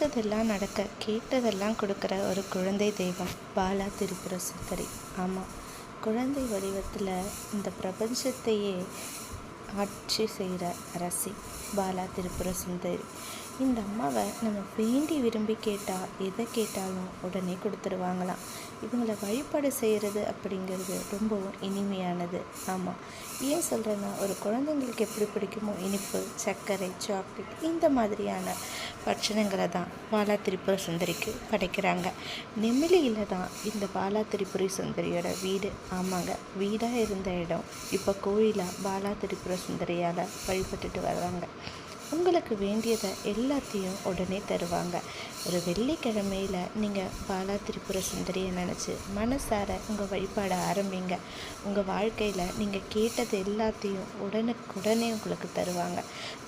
நினச்சதெல்லாம் நடக்க கேட்டதெல்லாம் கொடுக்குற ஒரு குழந்தை தெய்வம் பாலா திரிபுர சுந்தரி ஆமாம் குழந்தை வடிவத்தில் இந்த பிரபஞ்சத்தையே ஆட்சி செய்கிற அரசி பாலா திரிபுர சுந்தரி இந்த அம்மாவை நம்ம வேண்டி விரும்பி கேட்டால் எதை கேட்டாலும் உடனே கொடுத்துருவாங்களாம். இவங்களை வழிபாடு செய்கிறது அப்படிங்கிறது ரொம்பவும் இனிமையானது. ஆமாம் ஏன் சொல்கிறேன்னா ஒரு குழந்தைங்களுக்கு எப்படி பிடிக்குமோ இனிப்பு சர்க்கரை சாக்லேட் இந்த மாதிரியான பட்சணங்களை தான் பாலா திரிபுர சுந்தரிக்கு படைக்கிறாங்க. நெமிலியில் தான் இந்த பாலா திரிபுரி சுந்தரியோட வீடு. ஆமாங்க வீடாக இருந்த இடம். இப்போ கோயிலாக பாலா திரிபுர சுந்தரியால் வழிபட்டுட்டு வர்றாங்க. உங்களுக்கு வேண்டியதை எல்லாத்தையும் உடனே தருவாங்க. ஒரு வெள்ளிக்கிழமையில் நீங்கள் பாலா திரிபுர சுந்தரியை நினச்சி மனசார உங்கள் வழிபாட ஆரம்பிங்க. உங்கள் வாழ்க்கையில் நீங்கள் கேட்டது எல்லாத்தையும் உடனுக்குடனே உங்களுக்கு தருவாங்க.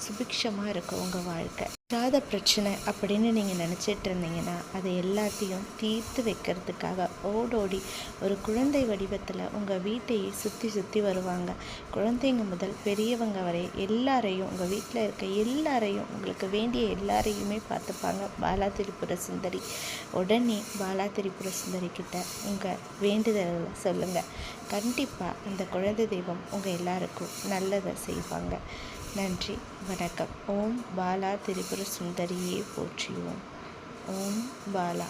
சுபிக்ஷமாக இருக்கும் உங்கள் வாழ்க்கை. இல்லாத பிரச்சனை அப்படின்னு நீங்கள் நினச்சிட்டு இருந்தீங்கன்னா அதை எல்லாத்தையும் தீர்த்து வைக்கிறதுக்காக ஓடோடி ஒரு குழந்தை வடிவத்தில் உங்கள் வீட்டையே சுற்றி சுற்றி வருவாங்க. குழந்தைங்க முதல் பெரியவங்க வரை எல்லாரையும் உங்கள் வீட்டில் இருக்க எல்லாரையும் உங்களுக்கு வேண்டிய எல்லாரையுமே பார்த்துப்பாங்க. பாலா திரிபுர சுந்தரி. உடனே பாலா திரிபுர சுந்தரி கிட்ட உங்கள் வேண்டுதல்களை சொல்லுங்கள் கண்டிப்பாக அந்த குழந்தை தெய்வம் உங்கள் எல்லாருக்கும் நல்லதை செய்வாங்க. நன்றி வணக்கம் ஓம் பாலா திரிபுர சுந்தரியே போற்றியோம் ஓம் பாலா